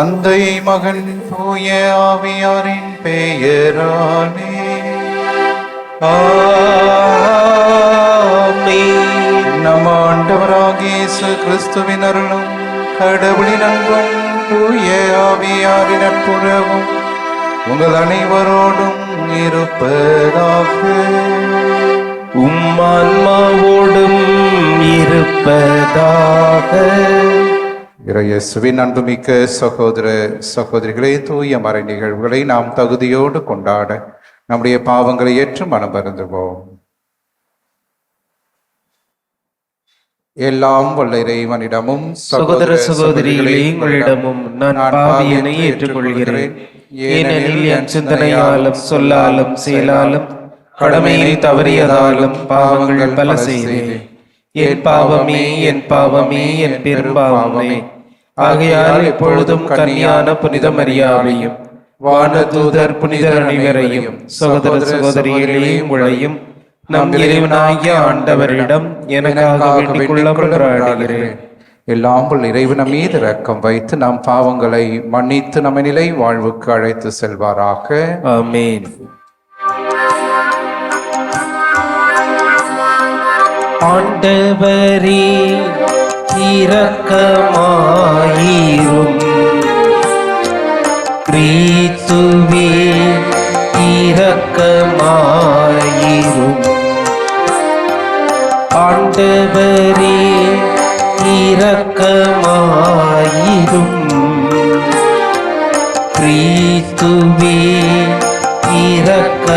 தந்தை மகன் தூய ஆவியாரின் பெயரானே நம் ஆண்டவராகியேசு கிறிஸ்துவின் அருளும் கடவுளின் அன்பும் தூய ஆவியாரின் நட்புறவும் உங்கள் அனைவரோடும் இருப்பதாக. உம்மான்மாவோடும் இருப்பதாக. இறையேசுவின் அன்புமிக்க சகோதர சகோதரிகளே தூய மறை நிகழ்வுகளை நாம் தகுதியோடு கொண்டாட நம்முடைய பாவங்களை ஏற்று மனம் வருந்துவோம். எல்லாம் வல்ல இறைவனிடமும் சகோதர சகோதரிகளே உங்களிடமும் நான் பாவியனை ஏற்றுக்கொள்கிறேன். ஏனெனில் என் சிந்தனையாலும் சொல்லாலும் செயலாலும் கடமையை தவறியதாலும் பாவங்கள் பல செய்தேன். என் பாவமே என் பாவமே என் பெரும்பாவமே ஆகையால் எப்பொழுதும் கன்னியான புனித மரியாவையும் வானதூதர் புனிதர் அனைவரையும் சகோதர சகோதரிகளே உங்களையும் நம் இறைவனாகிய ஆண்டவரிடம் எனக்காக எல்லாம் இறைவன் மீது இரக்கம் வைத்து நம் பாவங்களை மன்னித்து நம்ம நிலை வாழ்வுக்கு அழைத்து செல்வாராக. ஆமென். ஆண்டவரே இரக்கமாயிரும். கிரீத்துவே இரக்கமாயிரும். ஆண்டவரே இரக்கமாயிரும். கிரீத்துவே இரக்கமாயிரும்.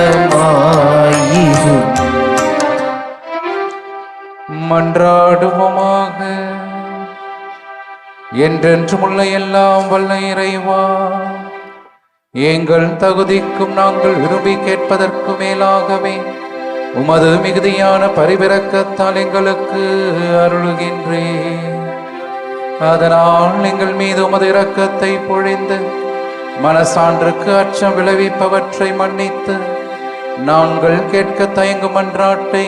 மன்றாடுவோமாக என்றென்றுமுள்ள எல்லாம் வல்ல இறைவா. எங்கள் தகுதிக்கும் நாங்கள் விரும்பி கேட்பதற்கு மேலாகவே உமது மிகுதியான பரிபிறக்கத்தால் எங்களுக்கு அருளுகின்றே அதனால் எங்கள் மீது உமது இரக்கத்தை பொழிந்து மனசான்றுக்கு அச்சம் விளைவிப்பவற்றை மன்னித்து நாங்கள் கேட்க தயங்கும் மன்றாட்டை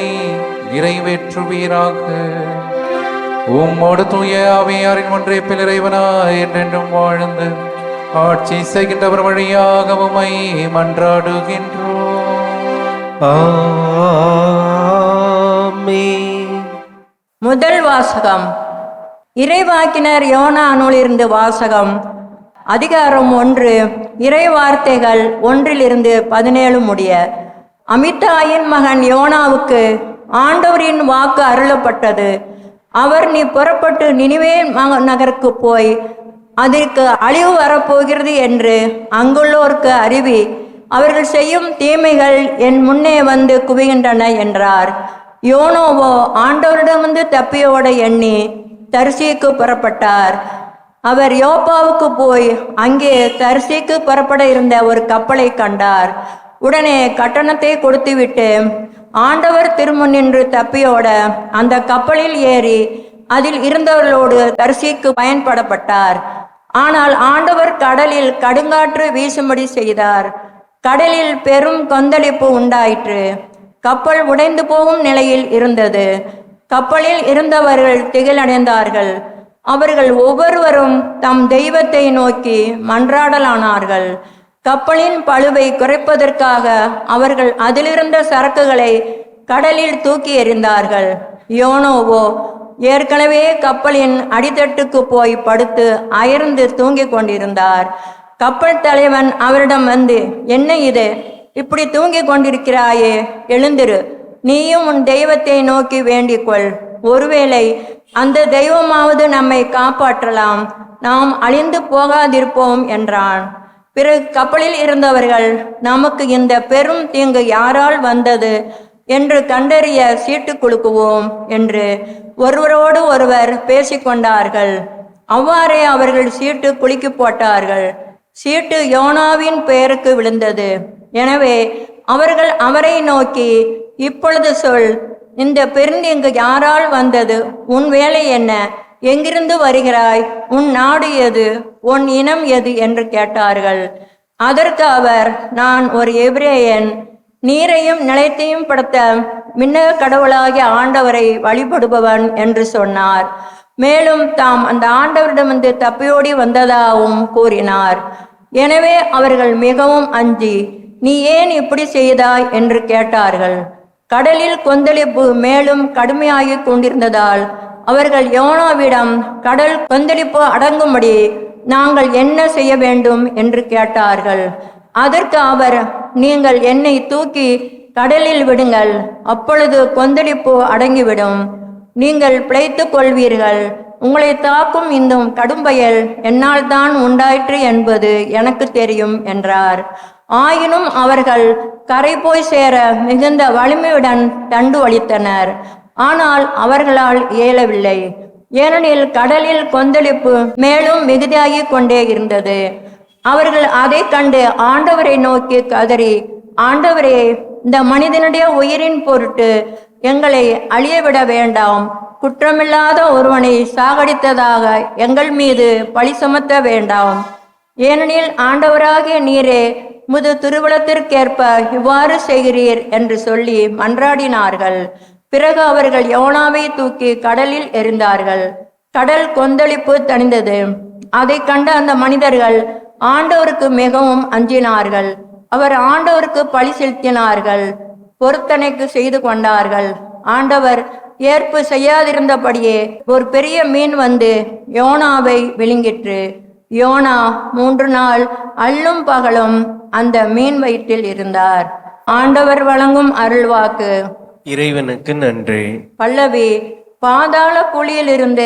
நிறைவேற்றுவீராக. உம்மோடு தூய ஆவியாரின் ஒன்றியப்பில் இறைவனாய் என்றென்றும் வாழ்ந்து ஆட்சி செய்கின்றவர் வழியாக உமை மன்றாடுகின்றோம் ஆமென். முதல் வாசகம். இறைவாக்கினர் யோனா நூலிருந்து வாசகம். அதிகாரம் ஒன்று இறை வார்த்தைகள் ஒன்றிலிருந்து பதினேழு முடிய. அமித்தாயின் மகன் யோனாவுக்கு ஆண்டவரின் வாக்கு அருளப்பட்டது. அவர் நீ புறப்பட்டு நினிவே நகருக்கு போய் அதற்கு அழிவு வரப்போகிறது என்று அங்குள்ளோருக்கு அறிவி. அவர்கள் செய்யும் தீமைகள் என் முன்னே வந்து குவிகின்றன என்றார். யோனோவோ ஆண்டவரிடமிருந்து தப்பியோட எண்ணி தரிசிக்கு புறப்பட்டார். அவர் யோப்பாவுக்கு போய் அங்கே தரிசிக்கு புறப்பட இருந்த ஒரு கப்பலை கண்டார். உடனே கட்டணத்தை கொடுத்துவிட்டு ஆண்டவர் திருமுன்னின்று தப்பியோட அந்த கப்பலில் ஏறி அதில் இருந்தவர்களோடு தரிசிக்கு பயன்படப்பட்டார். ஆனால் ஆண்டவர் கடலில் கடுங்காற்று வீசும்படி செய்தார். கடலில் பெரும் கொந்தளிப்பு உண்டாயிற்று. கப்பல் உடைந்து போகும் நிலையில் இருந்தது. கப்பலில் இருந்தவர்கள் திகிலடைந்தார்கள். அவர்கள் ஒவ்வொருவரும் தம் தெய்வத்தை நோக்கி மன்றாடலானார்கள். கப்பலின் பழுவை குறைப்பதற்காக அவர்கள் அதிலிருந்த சரக்குகளை கடலில் தூக்கி எறிந்தார்கள். யோனோவோ ஏற்கனவே கப்பலின் அடித்தட்டுக்கு போய் படுத்து அயர்ந்து தூங்கிக் கொண்டிருந்தார். கப்பல் தலைவன் அவரிடம் வந்து என்ன இது? இப்படி தூங்கிக் கொண்டிருக்கிறாயே எழுந்திரு. நீயும் உன் தெய்வத்தை நோக்கி வேண்டிக்கொள். ஒருவேளை அந்த தெய்வமாவது நம்மை காப்பாற்றலாம். நாம் அழிந்து போகாதிருப்போம் என்றான். பிறகு கப்பலில் இருந்தவர்கள் நமக்கு இந்த பெரும் தீங்கு யாரால் வந்தது? என்று கண்டறிய சீட்டு குலுக்குவோம் என்று ஒருவரோடு ஒருவர் பேசிக்கொண்டார்கள் அவ்வாறே அவர்கள் சீட்டு குலுக்கி போட்டார்கள். சீட்டு யோனாவின் பெயருக்கு விழுந்தது. எனவே அவர்கள் அவரை நோக்கி இப்பொழுது சொல் இந்த பெருந்தீங்கு யாரால் வந்தது? உன் வேலை என்ன? எங்கிருந்து வருகிறாய்? உன் நாடு எது? உன் இனம் எது? என்று கேட்டார்கள். அதற்கு அவர் நான் ஒரு எபிரேயன். நீரையும் நிலத்தையும் படுத்த மின்னக கடவுளாகிய ஆண்டவரை வழிபடுபவன் என்று சொன்னார். மேலும் தாம் அந்த ஆண்டவரிடமிருந்து தப்பியோடி வந்ததாகவும் கூறினார். எனவே அவர்கள் மிகவும் அஞ்சி நீ ஏன் இப்படி செய்தாய்? என்று கேட்டார்கள். கடலில் கொந்தளிப்பு மேலும் கடுமையாகிக் கொண்டிருந்ததால் அவர்கள் யோனாவிடம் கடல் கொந்தளிப்பு அடங்கும்படி நாங்கள் என்ன செய்ய வேண்டும் என்று கேட்டார்கள். அதற்கு அவர் நீங்கள் என்னை தூக்கி கடலில் விடுங்கள் அப்பொழுது கொந்தளிப்பு அடங்கிவிடும். நீங்கள் பிழைத்துக் கொள்வீர்கள். உங்களை தாக்கும் இந்த கடும்பயல் என்னால் தான் உண்டாயிற்று என்பது எனக்கு தெரியும் என்றார். ஆயினும் அவர்கள் கரை போய் சேர மிகுந்த வலிமையுடன் தண்டு வலித்தனர். ஆனால் அவர்களால் இயலவில்லை. ஏனெனில் கடலில் கொந்தளிப்பு மேலும் மிகுதியாகிக் கொண்டே இருந்தது. அவர்கள் அதை கண்டு ஆண்டவரை நோக்கி கதறி ஆண்டவரே இந்த மனிதனுடைய உயிரின் பொருட்டு எங்களை அழியவிட வேண்டாம். குற்றமில்லாத ஒருவனை சாகடித்ததாக எங்கள் மீது பழி சுமத்த வேண்டாம். ஏனெனில் ஆண்டவராகிய நீரே முது துருவலத்திற்கேற்ப இவ்வாறு செய்கிறீர் என்று சொல்லி மன்றாடினார்கள். பிறகு அவர்கள் யோனாவை தூக்கி கடலில் எறிந்தார்கள். கடல் கொந்தளிப்பு தணிந்தது. அதை கண்ட அந்த மனிதர்கள் ஆண்டவருக்கு மிகவும் அஞ்சினார்கள். அவர் ஆண்டவருக்கு பழி செலுத்தினார்கள். பொருத்தனைக்கு செய்து கொண்டார்கள். ஆண்டவர் ஏற்பு செய்யாதிருந்தபடியே ஒரு பெரிய மீன் வந்து யோனாவை விழுங்கிற்று. யோனா மூன்று நாள் அல்லும் பகலும் அந்த மீன் வயிற்றில் இருந்தார். ஆண்டவர் வழங்கும் அருள்வாக்கு. இறைவனுக்கு நன்றி. பல்லவி பாதாள குழியிலிருந்து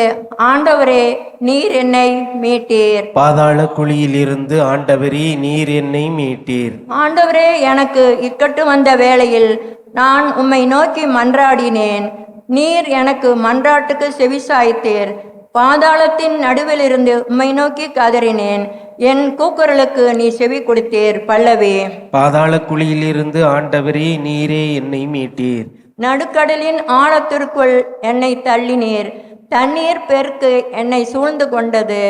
ஆண்டவரே நீர் என்னை மீட்டீர். பாதாள குழியிலிருந்து ஆண்டவரே நீர் என்னை மீட்டீர். ஆண்டவரே எனக்கு இக்கட்டு வந்த வேளையில் நான் உம்மை நோக்கி மன்றாடினேன். நீர் எனக்கு மன்றாட்டுக்கு செவிசாய்த்தீர். பாதாளத்தின் நடுவிலிருந்து உம்மை நோக்கி கதறினேன். என் கூக்குரலுக்கு நீ செவி கொடுத்தீர் பல்லவி. பாதாள குழியிலிருந்து ஆண்டவரே நீரே என்னை மீட்டீர். நடுக்கடலின் ஆழத்திற்குள் என்னை தள்ளினீர். தண்ணீர் பெருக்கு என்னை சூழ்ந்து கொண்டது.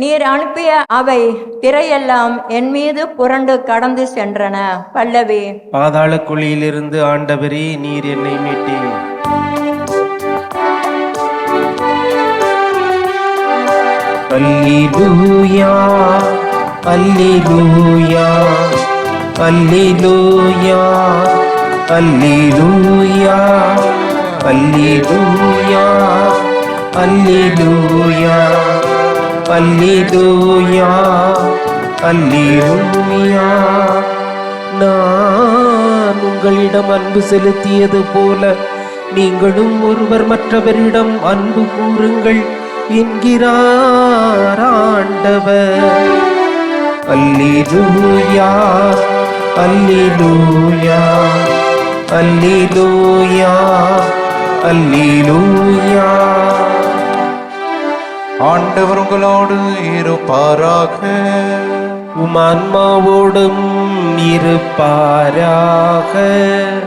நீர் அனுப்பிய அவை திரையெல்லாம் என் மீது புரண்டு கடந்து சென்றன. பல்லவி. பாதாள குழியிலிருந்து ஆண்டவரே நீர் என்னை மீட்டீர். அல்லேலூயா அல்லேலூயா அல்லேலூயா. அல்லேலூயா அல்லேலூயா அல்லேலூயா அல்லேலூயா அல்லேலூயா. நான் உங்களிடம் அன்பு செலுத்தியது போல நீங்களும் ஒருவர் மற்றவரிடம் அன்பு கூறுங்கள் என்கிறார் ஆண்டவர். அல்லேலூயா அல்லேலூயா. அல்லேலூயா அல்லேலூயா. ஆண்டவர் உங்களோடு இருப்பாராக. உமான்மாவோடும் இருப்பாராக.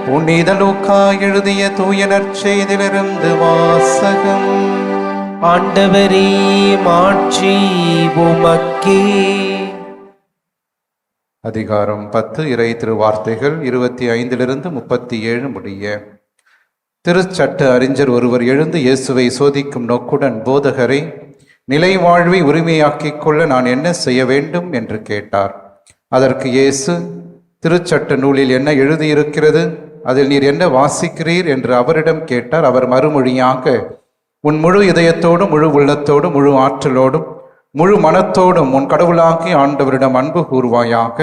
புனித லூக்கா எழுதிய தூய நற்செய்திலிருந்து வாசகம். ஆண்டவரே மாட்சி உமக்கே. அதிகாரம் பத்து இறை திருவார்த்தைகள் இருபத்தி ஐந்திலிருந்து முப்பத்தி ஏழு முடிய. திருச்சட்ட அறிஞர் ஒருவர் எழுந்து இயேசுவை சோதிக்கும் நோக்குடன் போதகரை நிலை வாழ்வை உரிமையாக்கிக் கொள்ள நான் என்ன செய்ய வேண்டும்? என்று கேட்டார். அதற்கு இயேசு திருச்சட்ட நூலில் என்ன எழுதியிருக்கிறது? அதில் நீர் என்ன வாசிக்கிறீர்? என்று அவரிடம் கேட்டார். அவர் மறுமொழியாக உன் முழு இதயத்தோடும் முழு உள்ளத்தோடும் முழு ஆற்றலோடும் முழு மனத்தோடும் உன் கடவுளாகி ஆண்டவரிடம் அன்பு கூறுவாயாக.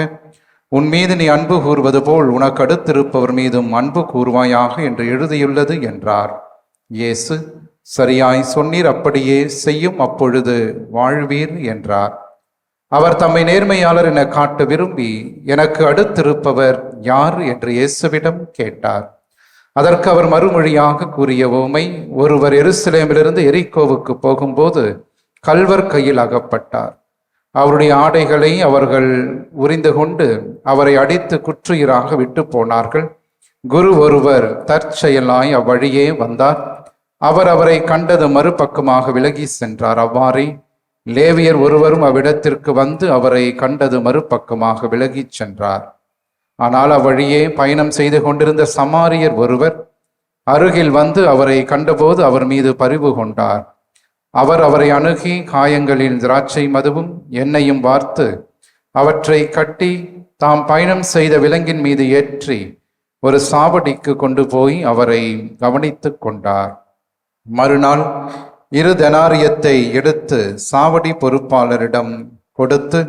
உன் மீது நீ அன்பு கூறுவது போல் உனக்கு அடுத்திருப்பவர் மீதும் அன்பு கூறுவாயாக என்று எழுதியுள்ளது என்றார். இயேசு சரியாய் சொன்னீர் அப்படியே செய்யும் அப்பொழுது வாழ்வீர் என்றார். அவர் தம்மை நேர்மையாளர் என காட்ட விரும்பி எனக்கு அடுத்திருப்பவர் யார்? என்று இயேசுவிடம் கேட்டார். அதற்கு அவர் மறுமொழியாக கூறிய உமை ஒருவர் எருசலேமிலிருந்து எரிக்கோவுக்கு போகும்போது கல்வர் கையில் அகப்பட்டார். அவருடைய ஆடைகளை அவர்கள் உரிந்து கொண்டு அவரை அடித்து குற்றுயிராக விட்டு போனார்கள். குரு ஒருவர் தற்செயலாய் அவ்வழியே வந்தார். அவர் அவரை கண்டது மறுபக்கமாக விலகி சென்றார். அவ்வாறே லேவியர் ஒருவரும் அவ்விடத்திற்கு வந்து அவரை கண்டது மறுபக்கமாக விலகிச் சென்றார். ஆனால் அவ்வழியே பயணம் செய்து கொண்டிருந்த சமாரியர் ஒருவர் அருகில் வந்து அவரை கண்டபோது அவர் மீது பரிவு கொண்டார். அவர் அவரை அணுகி காயங்களில் திராட்சை மதுவும் எண்ணெயும் வார்த்து அவற்றை கட்டி தாம் பயணம் செய்த விலங்கின் மீது ஏற்றி ஒரு சாவடிக்கு கொண்டு போய் அவரை கவனித்து கொண்டார். மறுநாள் இரு தனாரியத்தை எடுத்து சாவடி பொறுப்பாளரிடம் கொடுத்து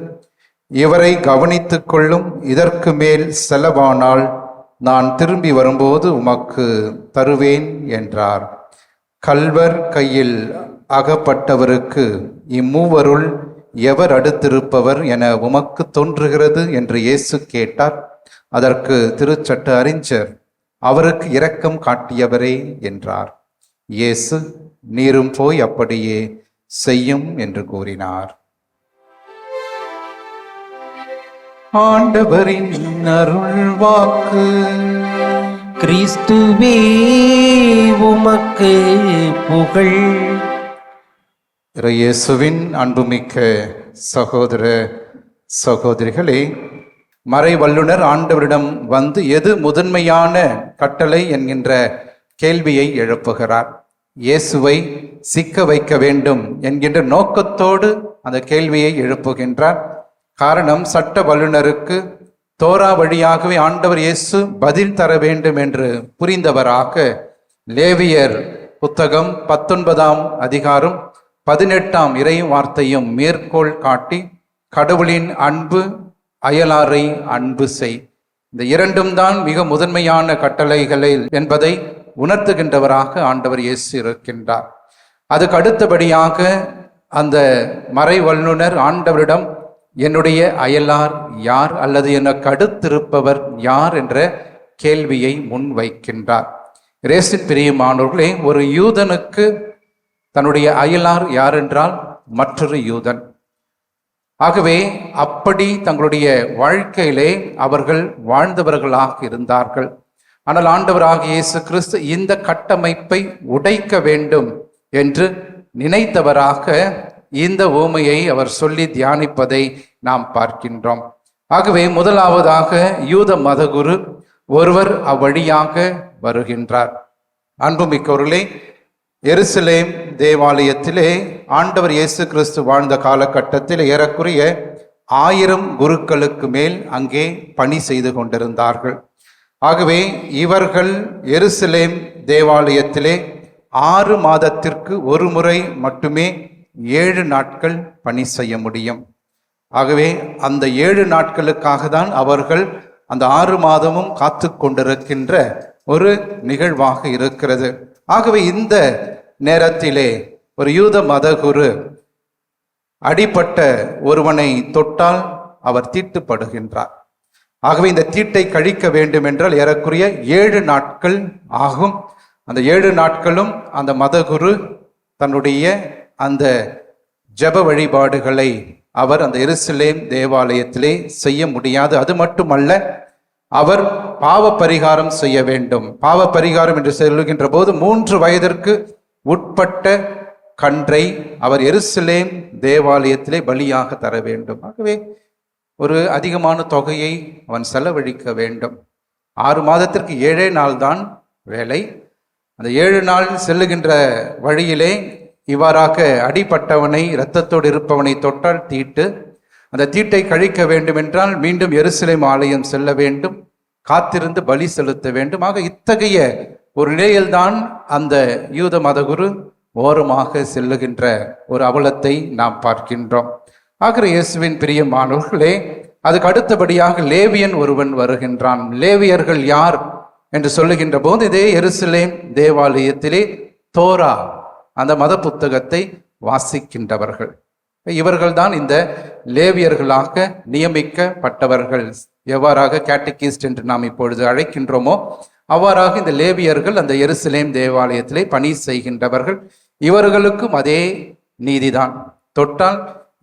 இவரை கவனித்து கொள்ளும் இதற்கு மேல் செலவானால் நான் திரும்பி வரும்போது உமக்கு தருவேன் என்றார். கல்வர் கையில் அகப்பட்டவருக்கு இம்மூவருள் எவர் அடுத்திருப்பவர் என உமக்கு தோன்றுகிறது என்று இயேசு கேட்டார். அதற்கு திருச்சட்ட அறிஞர் அவருக்கு இரக்கம் காட்டியவரே என்றார். இயேசு நீரும் போய் அப்படியே செய்யும் என்று கூறினார். ஆண்டவரின் அருள் வாக்கு கிறிஸ்துவே உமக்கு புகழ். இயேசுவின் அன்புமிக்க சகோதர சகோதரிகளே மறை வல்லுனர் ஆண்டவரிடம் வந்து எது முதன்மையான கட்டளை என்கின்ற கேள்வியை எழுப்புகிறார். இயேசுவை சிக்க வைக்க வேண்டும் என்கின்ற நோக்கத்தோடு அந்த கேள்வியை எழுப்புகின்றார். காரணம் சட்ட வல்லுனருக்கு தோரா வழியாகவே ஆண்டவர் இயேசு பதில் தர வேண்டும் என்று புரிந்தவராக லேவியர் புத்தகம் பத்தொன்பதாம் அதிகாரம் பதினெட்டாம் இறை வார்த்தையும் மேற்கோள் காட்டி கடவுளின் அன்பு அயலாரை அன்பு செய். இந்த இரண்டும் தான் மிக முதன்மையான கட்டளைகளை என்பதை உணர்த்துகின்றவராக ஆண்டவர் இயேசு இருக்கின்றார். அதுக்கு அடுத்தபடியாக அந்த மறை வல்லுனர் ஆண்டவரிடம் என்னுடைய அயலார் யார் அல்லது எனக்கு அடுத்திருப்பவர் யார்? என்ற கேள்வியை முன் வைக்கின்றார் ரேசின் பிரியமானவர்களே ஒரு யூதனுக்கு தன்னுடைய அயலார் யாரென்றால் மற்றொரு யூதன். ஆகவே அப்படி தங்களுடைய வாழ்க்கையிலே அவர்கள் வாழ்ந்தவர்களாக இருந்தார்கள். ஆனால் ஆண்டவராக இயேசு கிறிஸ்து இந்த கட்டமைப்பை உடைக்க வேண்டும் என்று நினைத்தவராக இந்த ஊமையை அவர் சொல்லி தியானிப்பதை நாம் பார்க்கின்றோம். ஆகவே முதலாவதாக யூத மதகுரு ஒருவர் அவ்வழியாக வருகின்றார். அன்புமிக்கவர்களே எருசலேம் தேவாலயத்திலே ஆண்டவர் இயேசு கிறிஸ்து வாழ்ந்த காலகட்டத்தில் ஏறக்குறைய ஆயிரம் குருக்களுக்கு மேல் அங்கே பணி செய்து கொண்டிருந்தார்கள். ஆகவே இவர்கள் எருசலேம் தேவாலயத்திலே ஆறு மாதத்திற்கு ஒரு முறை மட்டுமே ஏழு நாட்கள் பணி செய்ய முடியும். ஆகவே அந்த ஏழு நாட்களுக்காக தான் அவர்கள் அந்த ஆறு மாதமும் காத்து கொண்டிருக்கின்ற ஒரு நிகழ்வாக இருக்கிறது. ஆகவே இந்த நேரத்திலே ஒரு யூத மதகுரு அடிப்பட்ட ஒருவனை தொட்டால் அவர் தீட்டுப்படுகின்றார். ஆகவே இந்த தீட்டை கழிக்க வேண்டும் என்றால் ஏறக்குறைய ஏழு நாட்கள் ஆகும். அந்த ஏழு நாட்களும் அந்த மதகுரு தன்னுடைய அந்த ஜெப வழிபாடுகளை அவர் அந்த எருசலேம் தேவாலயத்திலே செய்ய முடியாது. அது மட்டுமல்ல அவர் பாவ பரிகாரம் செய்ய வேண்டும். பாவ பரிகாரம் என்று சொல்லுகின்ற போது மூன்று வயதிற்கு உட்பட்ட கன்றை அவர் எருசலேம் தேவாலயத்திலே பலியாக தர வேண்டும். ஆகவே ஒரு அதிகமான தொகையை அவன் செலவழிக்க வேண்டும். ஆறு மாதத்திற்கு ஏழே நாள் தான் வேலை. அந்த ஏழு நாள் செல்லுகின்ற வழியிலே இவ்வாறாக அடிப்பட்டவனை இரத்தத்தோடு இருப்பவனை தொட்டால் தீட்டு. அந்த தீட்டை கழிக்க வேண்டும் என்றால் மீண்டும் எருசலேம் ஆலயம் செல்ல வேண்டும் காத்திருந்து பலி செலுத்த வேண்டும். ஆக இத்தகைய ஒரு நிலையில்தான் அந்த யூத மதகுரு ஓரமாக செல்லுகின்ற ஒரு அவலத்தை நாம் பார்க்கின்றோம். ஆகிற இயேசுவின் பிரியமானவர்களே அதுக்கு அடுத்தபடியாக லேவியன் ஒருவன் வருகின்றான். லேவியர்கள் யார் என்று சொல்லுகின்ற போது இதே எருசலேம் தேவாலயத்திலே தோரா அந்த மத புத்தகத்தை வாசிக்கின்றவர்கள். இவர்கள்தான் இந்த லேவியர்களாக நியமிக்கப்பட்டவர்கள். எவ்வாறாக கேட்டகிஸ்ட் என்று நாம் இப்பொழுது அழைக்கின்றோமோ அவ்வாறாக இந்த லேவியர்கள் அந்த எருசலேம் தேவாலயத்திலே பணி செய்கின்றவர்கள். இவர்களுக்கும் அதே நீதிதான். தொட்டால்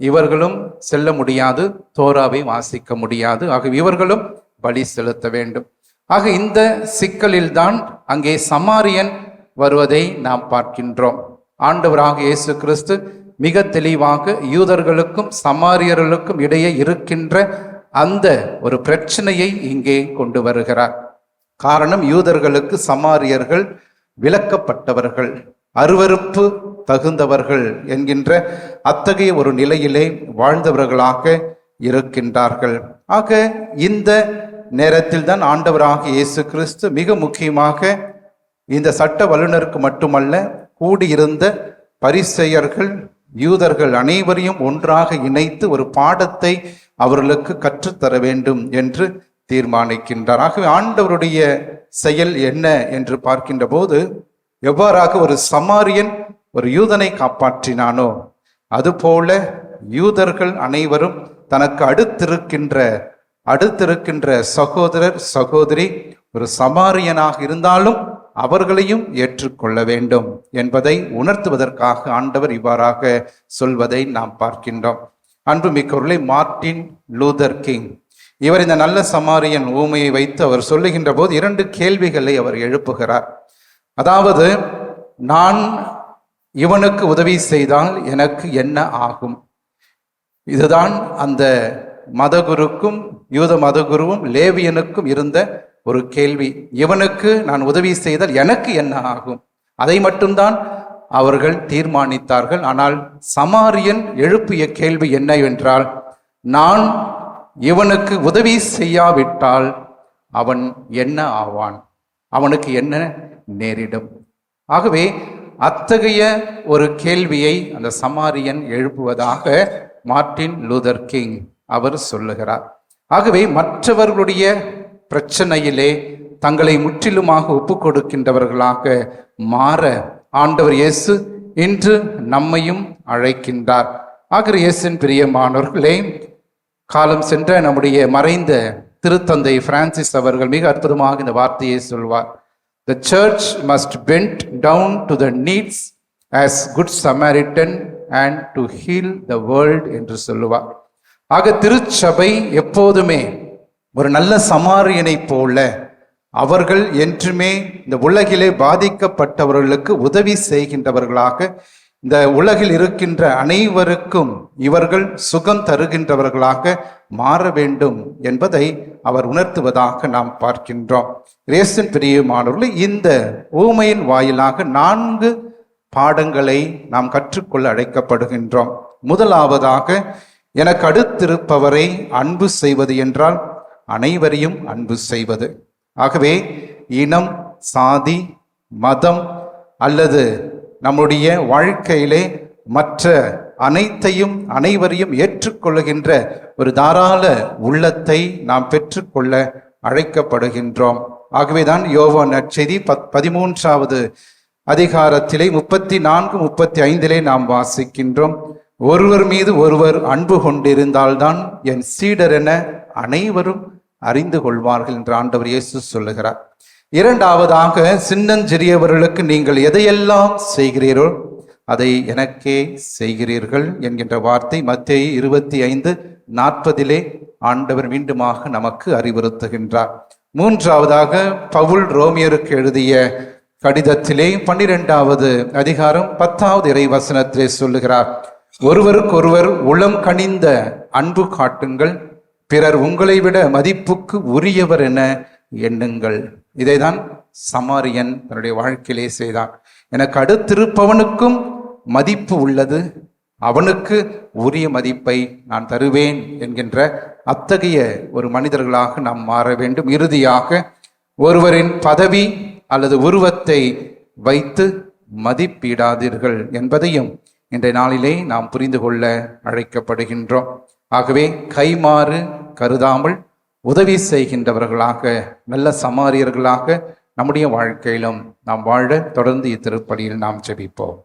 இவர்களும் செல்ல முடியாது தோராவை வாசிக்க முடியாது. ஆக இவர்களும் பலி செலுத்த வேண்டும். ஆக இந்த சிக்கலில்தான் அங்கே சமாரியன் வருவதை நாம் பார்க்கின்றோம். ஆண்டவராக இயேசு கிறிஸ்து மிக தெளிவாக யூதர்களுக்கும் சமாரியர்களுக்கும் இடையே இருக்கின்ற அந்த ஒரு பிரச்சனையை இங்கே கொண்டு வருகிறார். காரணம் யூதர்களுக்கு சமாரியர்கள் விலக்கப்பட்டவர்கள் அருவருப்பு தகுந்தவர்கள் என்கின்ற அத்தகைய ஒரு நிலையிலே வாழ்ந்தவர்களாக இருக்கின்றார்கள். ஆக இந்த நேரத்தில் தான் ஆண்டவராக இயேசு கிறிஸ்து மிக முக்கியமாக இந்த சட்ட வல்லுநருக்கு மட்டுமல்ல கூடியிருந்த பரிசெயர்கள் யூதர்கள் அனைவரையும் ஒன்றாக இணைத்து ஒரு பாடத்தை அவர்களுக்கு கற்றுத்தர வேண்டும் என்று தீர்மானிக்கின்றார். ஆகவே ஆண்டவருடைய செயல் என்ன என்று பார்க்கின்ற போது எவ்வாறாக ஒரு சமாரியன் ஒரு யூதனை காப்பாற்றினானோ அதுபோல யூதர்கள் அனைவரும் தனக்கு அடுத்திருக்கின்ற அடுத்திருக்கின்ற சகோதரர் சகோதரி ஒரு சமாரியனாக இருந்தாலும் அவர்களையும் ஏற்றுக்கொள்ள வேண்டும் என்பதை உணர்த்துவதற்காக ஆண்டவர் இவ்வாறாக சொல்வதை நாம் பார்க்கின்றோம். அன்புமிக்கவர்களே மார்ட்டின் லூதர் கிங். இவர் இந்த நல்ல சமாரியன் ஊமையை வைத்து அவர் சொல்லுகின்ற போது இரண்டு கேள்விகளை அவர் எழுப்புகிறார். அதாவது நான் இவனுக்கு உதவி செய்தால் எனக்கு என்ன ஆகும்? இதுதான் அந்த மதகுருக்கும் யூத மதகுருவும் லேவியனுக்கும் இருந்த ஒரு கேள்வி. இவனுக்கு நான் உதவி செய்தால் எனக்கு என்ன ஆகும்? அதை மட்டும்தான் அவர்கள் தீர்மானித்தார்கள். ஆனால் சமாரியன் எழுப்பிய கேள்வி என்னவென்றால் நான் இவனுக்கு உதவி செய்யாவிட்டால் அவன் என்ன ஆவான்? அவனுக்கு என்ன நேரிடும்? ஆகவே அத்தகைய ஒரு கேள்வியை அந்த சமாரியன் எழுப்புவதாக மார்ட்டின் லூதர் கிங் அவர் சொல்லுகிறார். ஆகவே மற்றவர்களுடைய பிரச்சனையிலே தங்களை முற்றிலுமாக ஒப்பு கொடுக்கின்றவர்களாக மாற ஆண்டவர் இயேசு இன்று நம்மையும் அழைக்கின்றார். ஆகிற இயேசின் பிரியமானவர்களே காலம் சென்ற நம்முடைய மறைந்த திருத்தந்தை பிரான்சிஸ் அவர்கள் மிக அற்புதமாக இந்த வார்த்தையை சொல்வார். The church must bend down to the needs as good Samaritan and to heal the world என்று சொல்லுவார். ஆக திருச்சபை எப்போதுமே ஒரு நல்ல சமாரியனைப் போல அவர்கள் என்றுமே இந்த உலகிலே பாதிக்கப்பட்டவர்களுக்கு உதவி செய்கின்றவர்களாக இந்த உலகில் இருக்கின்ற அனைவருக்கும் இவர்கள் சுகம் தருகின்றவர்களாக மாற வேண்டும் என்பதை அவர் உணர்த்துவதாக நாம் பார்க்கின்றோம். ரேசன் பிரியமானவர்கள் இந்த ஊமையின் வாயிலாக நான்கு பாடங்களை நாம் கற்றுக்கொள்ள அழைக்கப்படுகின்றோம். முதலாவதாக எனக்கு அடுத்திருப்பவரை அன்பு செய்வது என்றால் அனைவரையும் அன்பு செய்வது. ஆகவே இனம் சாதி மதம் அல்லது நம்முடைய வாழ்க்கையிலே மற்ற அனைத்தையும் அனைவரையும் ஏற்றுக்கொள்ளுகின்ற ஒரு தாராள உள்ளத்தை நாம் பெற்றுக்கொள்ள அழைக்கப்படுகின்றோம். ஆகவேதான் யோவான் நற்செய்தி பத் பதிமூன்றாவது அதிகாரத்திலே முப்பத்தி நான்கு முப்பத்தி ஐந்திலே நாம் வாசிக்கின்றோம். ஒருவர் மீது ஒருவர் அன்பு கொண்டிருந்தால்தான் என் சீடர் என அனைவரும் அறிந்து கொள்வார்கள் என்று ஆண்டவர் இயேசு சொல்லுகிறார். இரண்டாவதாக சின்னஞ்சிறியவர்களுக்கு நீங்கள் எதையெல்லாம் செய்கிறீரோ அதை எனக்கே செய்கிறீர்கள் என்கின்ற வார்த்தை மத்திய இருபத்தி ஐந்து நாற்பதிலே ஆண்டவர் மீண்டுமாக நமக்கு அறிவுறுத்துகின்றார். மூன்றாவதாக பவுல் ரோமியருக்கு எழுதிய கடிதத்திலே பன்னிரெண்டாவது அதிகாரம் பத்தாவது இறை வசனத்திலே சொல்லுகிறார் ஒருவருக்கொருவர் உளம் கனிந்த அன்பு காட்டுங்கள் பிறர் உங்களை விட மதிப்புக்கு உரியவர் என எண்ணுங்கள். இதைதான் சமாரியன் தன்னுடைய வாழ்க்கையிலே செய்தான் எனக்கு அடுத்திருப்பவனுக்கும் மதிப்பு உள்ளது. அவனுக்கு உரிய மதிப்பை நான் தருவேன் என்கின்ற அத்தகைய ஒரு மனிதர்களாக நாம் மாற வேண்டும். இறுதியாக ஒருவரின் பதவி அல்லது உருவத்தை வைத்து மதிப்பிடாதீர்கள் என்பதையும் இன்றைய நாளிலே நாம் புரிந்து கொள்ள அழைக்கப்படுகின்றோம். ஆகவே கைமாறு கருதாமல் உதவி செய்கின்றவர்களாக நல்ல சமாரியர்களாக நம்முடைய வாழ்க்கையிலும் நாம் வாழ தொடர்ந்து இத்திருப்படியில் நாம் ஜெபிப்போம்.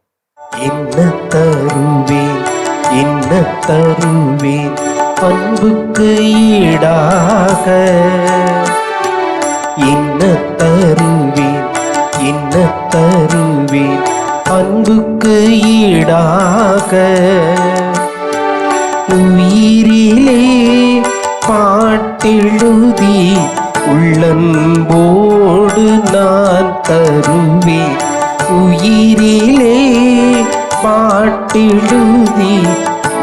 என்ன தருவேன் என்ன தருவேன் பண்புக்கு ஈடாக. என்ன தருவேன் என்ன தருவேன் அன்புக்கு ஈடாக. பாட்டெழுதி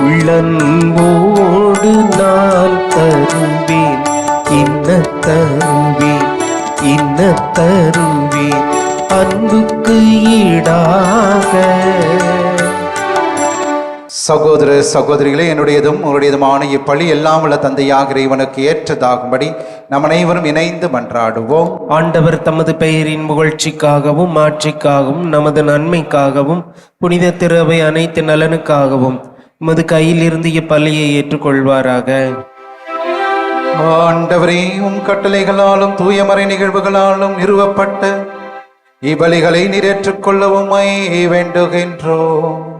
உள்ளன்போடு நான் தருவேன். இன்ன தருவேன். இன்ன தருவேன். அன்புக்கு ஈடாக. சகோதர சகோதரிகளே என்னுடையதும் உங்களுடையதுமான இப்பழி எல்லாம் உள்ள தந்தையாக இறைவனுக்கு ஏற்றதாகும்படி நம் அனைவரும் இணைந்து மன்றாடுவோம். ஆண்டவர் தமது பெயரின் புகழ்ச்சிக்காகவும் மாட்சிக்காகவும் நமது நன்மைக்காகவும் புனித திருவை அனைத்து நலனுக்காகவும் உமது கையிலிருந்து இப்பள்ளியை ஏற்றுக்கொள்வாராக. ஆண்டவரே உம் கட்டளைகளாலும் தூயமறை நிகழ்வுகளாலும் நிறுவப்பட்ட இபலிகளை நிறைவேற்றுக்கொள்ளவுமை வேண்டுகின்றோம்.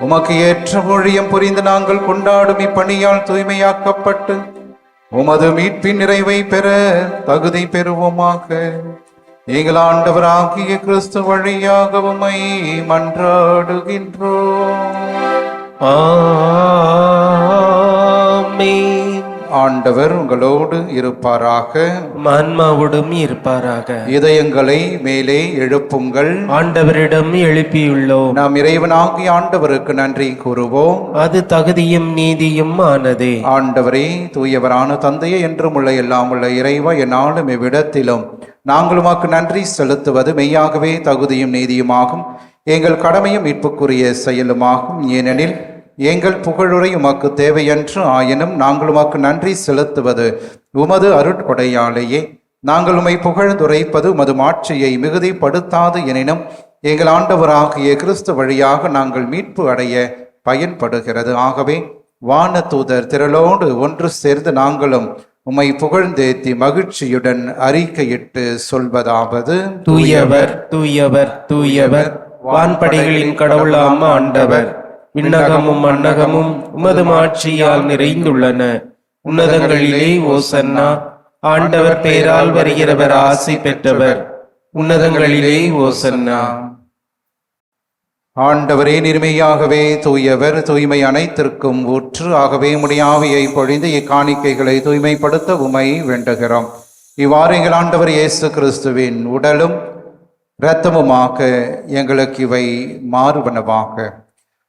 உமக்கு ஏற்ற ஊழியம் புரிந்து நாங்கள் கொண்டாடும் இப்பணியால் தூய்மையாக்கப்பட்டு உமது மீட்பின் நிறைவை பெற தகுதி பெறுவோமாக எங்கள் ஆண்டவராகிய கிறிஸ்து வழியாக உமை மன்றாடுகின்றோம் ஆமென். ஆண்டவர் உங்களோடு இருப்பாராக. ஆன்மாவோடும் இருப்பாராக. இதயங்களை மேலே எழுப்புங்கள். ஆண்டவரிடம் எழுப்பியுள்ளோம். நாம் இறைவனாகிய ஆண்டவருக்கு நன்றி கூறுவோம். அது தகுதியும் நீதியும் ஆனதே. ஆண்டவரே தூயவரான தந்தையே என்றும் உள்ள எல்லாம் உள்ள இறைவா என்னாலும் இவ்விடத்திலும் நாங்கள் உமக்கு நன்றி செலுத்துவது மெய்யாகவே தகுதியும் நீதியுமாகும். எங்கள் கடமையும் மீட்புக்குரிய செயலுமாகும். ஏனெனில் எங்கள் புகழுரை உமக்கு தேவையன்று ஆயினும் நாங்கள் உமக்கு நன்றி செலுத்துவது உமது அருட்கொடையாலேயே. நாங்கள் உம்மை புகழ்ந்துரைப்பது உமது மாட்சியை மிகுதிப்படுத்தாது எனினும் எங்கள் ஆண்டவராகிய கிறிஸ்து வழியாக நாங்கள் மீட்பு அடைய பயன்படுகிறது. ஆகவே வான தூதர் திரளோடு ஒன்று சேர்ந்து நாங்களும் உம்மை புகழ்ந்தேத்தி மகிழ்ச்சியுடன் அறிக்கையிட்டு சொல்வதாவது. தூயவர் தூயவர் தூயவர். வான்படைகளின் கடவுளாம் ஆண்டவர் விண்ணகமும் அன்னகமும் உமது மாட்சியால் நிறைந்துள்ளன. உன்னதங்களிலே ஓசன்னா ஆண்டவர் பெயரால் வருகிறவர் ஆசை பெற்றவர். உன்னதங்களிலே ஓசன்னா. ஆண்டவரே நிர்மையாகவே தூயவர் தூய்மை அனைத்திற்கும் ஊற்று. ஆகவே முடியாவையை பொழிந்து இக்காணிக்கைகளை தூய்மைப்படுத்த உமை வேண்டுகிறோம். இவ்வாறு எங்கள் ஆண்டவர் இயேசு கிறிஸ்துவின் உடலும் இரத்தமுமாக எங்களுக்கு இவை மாறுபனவாக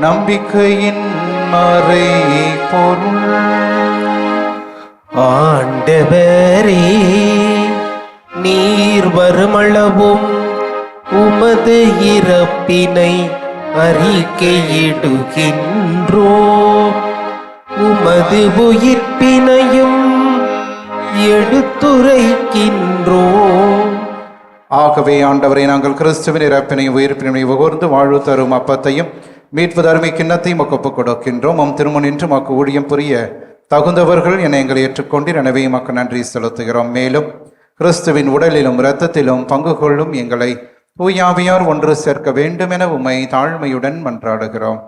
நம்பிக்கையின் மறை பொருள் ஆண்டவரே நீர் வருமளவும் உமது இறப்பினை அறிக்கையிடுகின்றோ. உமது உயிர்ப்பினையும் எடுத்துரைக்கின்றோ. ஆகவே ஆண்டவரை நாங்கள் கிறிஸ்துவின் இறப்பினையும் உயிர்ப்பினையும் உகர்ந்து வாழ்வு தரும் அப்பத்தையும் மீட்பு தருமை கிண்ணத்தையும் ஒப்புக் கொடுக்கின்றோம். உம் திருமணின்று மக்கு ஊழியம் புரிய தகுந்தவர்கள் என எங்களை ஏற்றுக்கொண்டு எனவே மக்கு நன்றி செலுத்துகிறோம். மேலும் கிறிஸ்துவின் உடலிலும் இரத்தத்திலும் பங்கு கொள்ளும் எங்களை தூயாவியார் ஒன்று சேர்க்க வேண்டும் என உம்மை தாழ்மையுடன் மன்றாடுகிறோம்.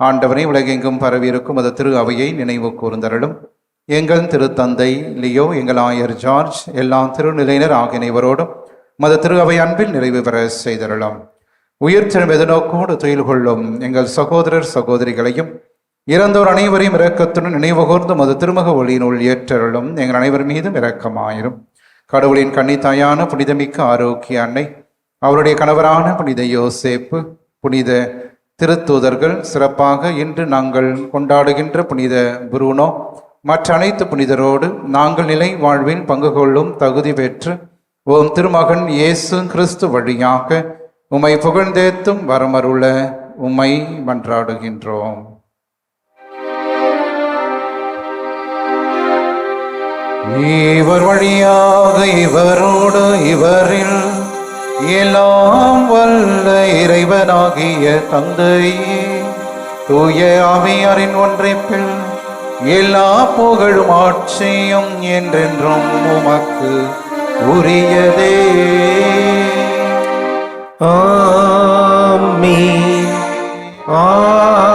ஆண்டவனை உலகெங்கும் பரவியிருக்கும் அது திரு அவையை நினைவு கூர்ந்தருளும். எங்கள் திருத்தந்தை லியோ எங்கள் ஆயர் ஜார்ஜ் எல்லாம் திருநிலையினர் ஆகியனைவரோடும் மத திரு அவை அன்பில் நிறைவு பெற செய்தருளும். உயிர் எதிர்நோக்கோடு துயில் கொள்ளும் எங்கள் சகோதரர் சகோதரிகளையும் இறந்தோர் அனைவரையும் இரக்கத்துடன் நினைவுகூர்ந்து மது திருமுக ஒளியினுள் ஏற்றருளும். எங்கள் அனைவர் மீதும் இரக்கமாயிரும். கடவுளின் கன்னித்தாயான புனிதமிக்க ஆரோக்கிய அன்னை அவருடைய கணவரான புனித யோசேப்பு புனித திருத்தூதர்கள் சிறப்பாக இன்று நாங்கள் கொண்டாடுகின்ற புனித புருனோ மற்ற அனைத்து புனிதரோடு நாங்கள் நிலை வாழ்வில் பங்கு கொள்ளும் தகுதி பெற்று ஓம் திருமகன் இயேசு கிறிஸ்து வழியாக உம்மை புகழ்ந்தேத்தும் வரமருள உம்மை மன்றாடுகின்றோம். இவர் வழியாக இவரோடு இவரில் எல்லாம் வல்ல இறைவனாகிய தந்தையே தூய ஆவியாரின் ஒன்றைப்பில் எல்லா புகழும் ஆட்சியும் என்றென்றும் உமக்கு உரியதே. ஆமென் ஆமென்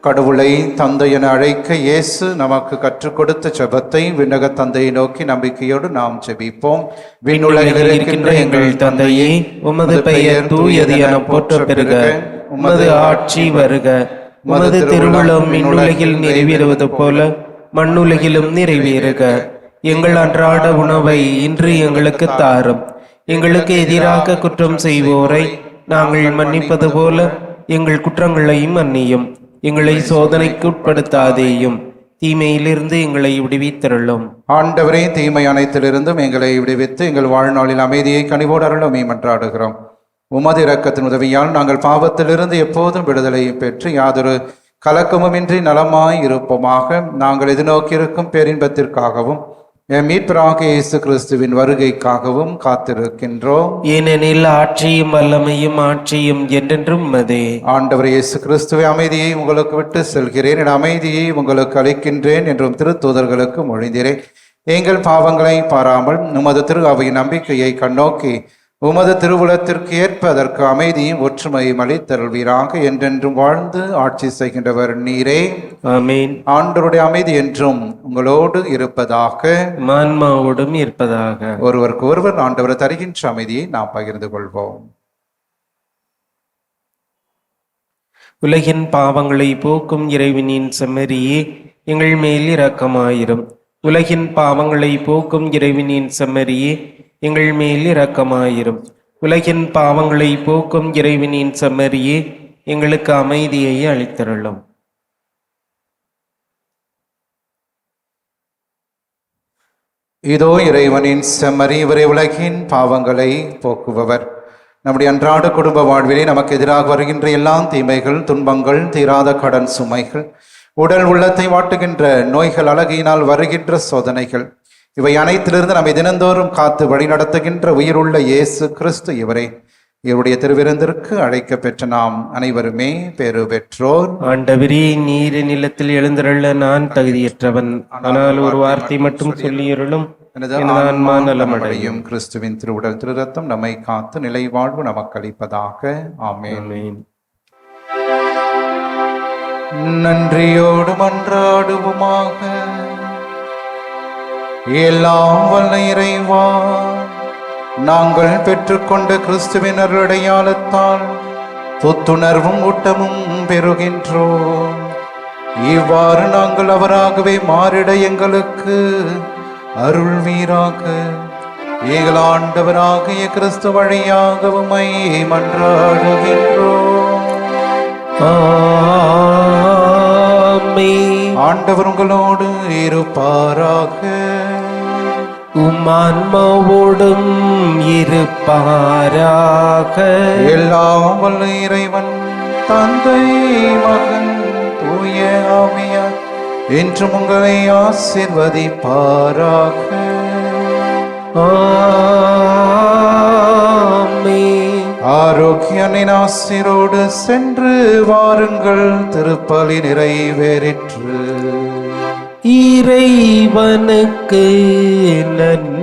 கடவுளை தந்தை என அழைக்க இயேசு நமக்கு கற்றுக் கொடுத்த ஜெபத்தை விண்ணக தந்தையை நோக்கி நம்பிக்கையோடு நாம் ஜெபிப்போம் விண்ணுலகில் இருக்கின்ற எங்கள் தந்தையே உமது பெயர் தூயது என போற்ற பெறுக உமது ஆட்சி வருக. உமது திருவுளம் விண்ணுலகில் நிறைவேறுவது போல. மண்ணுலகிலும் நிறைவேறுக. எங்கள் அன்றாட உணவை இன்று எங்களுக்கு தாரும். எங்களுக்கு எதிராக குற்றம் செய்வோரை நாங்கள் மன்னிப்பது போல எங்கள் குற்றங்களையும் மன்னியும். எங்களை சோதனைக்கு உட்படுத்தாதேயும். தீமையிலிருந்து எங்களை விடுவித்தருளும். ஆண்டவரே தீமை அனைத்திலிருந்தும் எங்களை விடுவித்து எங்கள் வாழ்நாளில் அமைதியை கனிவோடருளும் மன்றாடுகிறோம் உமது இரக்கத்தின் உதவியால் நாங்கள் பாவத்திலிருந்து எப்போதும் விடுதலை பெற்று யாதொரு கலக்கமுமின்றி நலமாய் இருப்போமாக நாங்கள் எதிர்நோக்கியிருக்கும் பேரின்பத்திற்காகவும் என் மீட்பராக இயேசு கிறிஸ்துவின் வருகைக்காகவும் காத்திருக்கின்றோம். ஏனெனில் ஆட்சியும் வல்லமையும் ஆட்சியும் என்றென்றும் மதே ஆண்டவர் இயேசு கிறிஸ்துவை அமைதியை உங்களுக்கு விட்டு செல்கிறேன். என் அமைதியை உங்களுக்கு அளிக்கின்றேன் என்றும் திருத்தூதர்களுக்கு மொழிந்தேன் எங்கள் பாவங்களை பாராமல் உமது திரு அவையின் நம்பிக்கையை கண்ணோக்கி உமது திருவுளத்திற்கு ஏற்ப அதற்கு அமைதியும் ஒற்றுமையும் அளித்தருள்வீராக. என்றென்றும் வாழ்ந்து ஆட்சி செய்கின்றவர் நீரே. ஆமீன். ஆண்டவருடைய அமைதி என்றும் உங்களோடு இருப்பதாக. மான்மாவோடும் இருப்பதாக. ஒருவருக்கு ஒருவர் ஆண்டவர் தருகின்ற அமைதியை நாம் பகிர்ந்து கொள்வோம். உலகின் பாவங்களை போக்கும் இறைவனின் செம்மறியே எங்கள் மேல் இரக்கமாயிரும். உலகின் பாவங்களை போக்கும் இறைவனின் செம்மறியே எங்கள் மேல் இரக்கமாயிரும். உலகின் பாவங்களை போக்கும் இறைவனின் செம்மறியே எங்களுக்கு அமைதியை அளித்தருளும். இதோ இறைவனின் செம்மறி இவரை உலகின் பாவங்களை போக்குபவர். நம்முடைய அன்றாட குடும்ப வாழ்விலே நமக்கு எதிராக வருகின்ற எல்லா தீமைகள் துன்பங்கள் தீராத கடன் சுமைகள் உடல் உள்ளத்தை வாட்டுகின்ற நோய்கள் அழகியினால் வருகின்ற சோதனைகள் இவை அனைத்திலிருந்து நம்மை தினந்தோறும் காத்து வழிநடத்துகின்ற உயிருள்ள இயேசு கிறிஸ்து இவரே. இவருடைய திருவிருந்திற்கு அழைக்க பெற்ற நாம் அனைவருமே பேறு பெற்றோர். ஆண்டவரே நீர் நிலத்தில் எழுந்தருள நான் தகுதியற்றவன். ஆனால் ஒரு வார்த்தை மட்டும் சொல்லியருளும். நலமடையும். கிறிஸ்துவின் திருவுடல் திருரத்தம் நம்மை காத்து நிலை வாழ்வு நமக்கு அளிப்பதாக. ஆமென். ஆமென். நன்றியோடு மன்றாடுவோமாக. எல்லாம் வல்ல இறைவா நாங்கள் பெற்றுக்கொண்ட கிறிஸ்துவின் அடையாளத்தால் புத்துணர்வும் ஊட்டமும் பெறுகின்றோம். இவ்வாறு நாங்கள் அவராகவே மாறிட எங்களுக்கு அருள்வீராக எங்கள் ஆண்டவராகிய கிறிஸ்து வழியாக உம்மை மன்றாடுகின்றோம். ஆமென். ஆண்டவர் உங்களோடு இருப்பாராக உம் ஆன்மாவோடும் இருப்பாராக எல்லாம் வல்ல இறைவன் தந்தை மகன் தூய ஆவியார் என்றும் உங்களை ஆசிர்வதிப்பாராக ஆமென். ஆரோக்கிய ஆசிரோடு சென்று வாருங்கள் திருப்பலி நிறைவேறிற்று. இறைவனுக்கு நன்றி.